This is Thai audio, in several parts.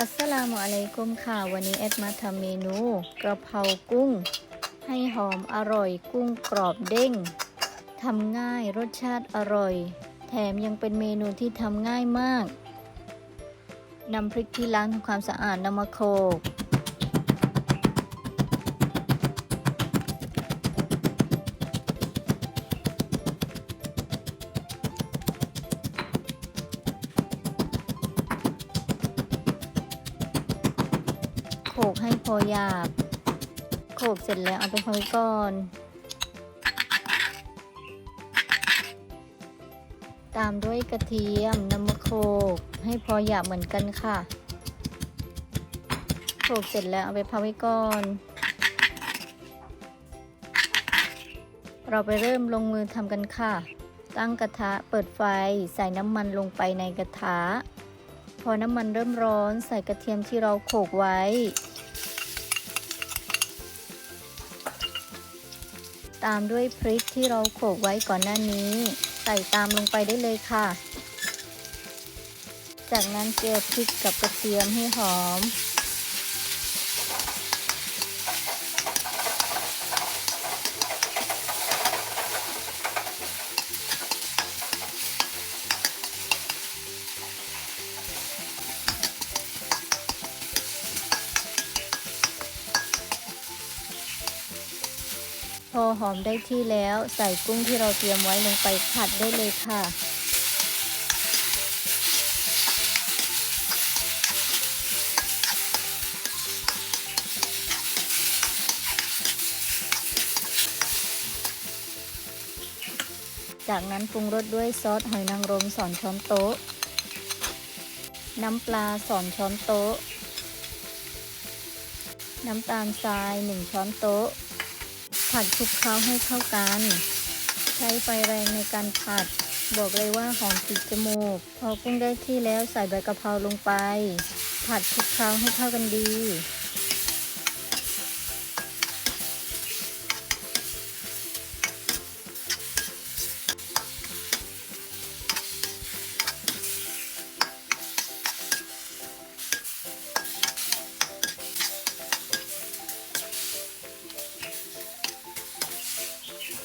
อัสสลามุอะลัยกุมค่ะ วันนี้แอดมาทำเมนูกระเพรากุ้ง ให้หอมอร่อยกุ้งกรอบเด้งทำง่ายรสชาติอร่อย แถมยังเป็นเมนูที่ทำง่ายมากนำพริกที่ล้างทำความสะอาดนำมาโขลก กให้พอหยาบ โขกเสร็จแล้วเอาไปพักไว้ก่อน ตามด้วยกระเทียมนำมาโขกให้พอหยาบเหมือนกันค่ะ โขกเสร็จแล้วเอาไปพักไว้ก่อน เราไปเริ่มลงมือทำกันค่ะ ตั้งกระทะเปิดไฟใส่น้ำมันลงไปในกระทะ อน้ำมันเริ่มร้อนใส่กระเทียมที่เราโขกไว้ ตามด้วยพริกที่เราโขกไว้ก่อนหน้านี้ ใส่ตามลงไปได้เลยค่ะ จากนั้นเกลือพริกกับกระเทียมให้หอม อหอมได้ที่แล้วใส่กุ้งที่เราเตรียมไว้ลงไปผัดได้เลยค่ะ จากนั้นปรุงรสด้วยซอสหอยนางรมสอนช้อนโต๊ะ น้ำปลาสอนช้อนโต๊ะ น้ำตาลทราย1ช้อนโต๊ะ ผัดคลุกเคล้าให้เข้ากัน ใช้ไฟแรงในการผัด บอกเลยว่าหอมติดจมูก พอกุ้งได้ที่แล้วใส่ใบกะเพราลงไป ผัดคลุกเคล้าให้เข้ากันดี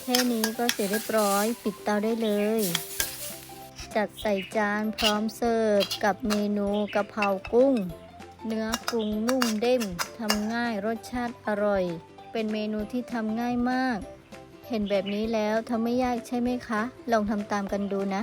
แค่นี้ก็เสร็จเรียบร้อย ปิดเตาได้เลย จัดใส่จานพร้อมเสิร์ฟกับเมนูกะเพรากุ้ง เนื้อกุ้งนุ่มเด้งทำง่ายรสชาติอร่อย เป็นเมนูที่ทำง่ายมาก เห็นแบบนี้แล้วทำไม่ยากใช่ไหมคะ ลองทำตามกันดูนะ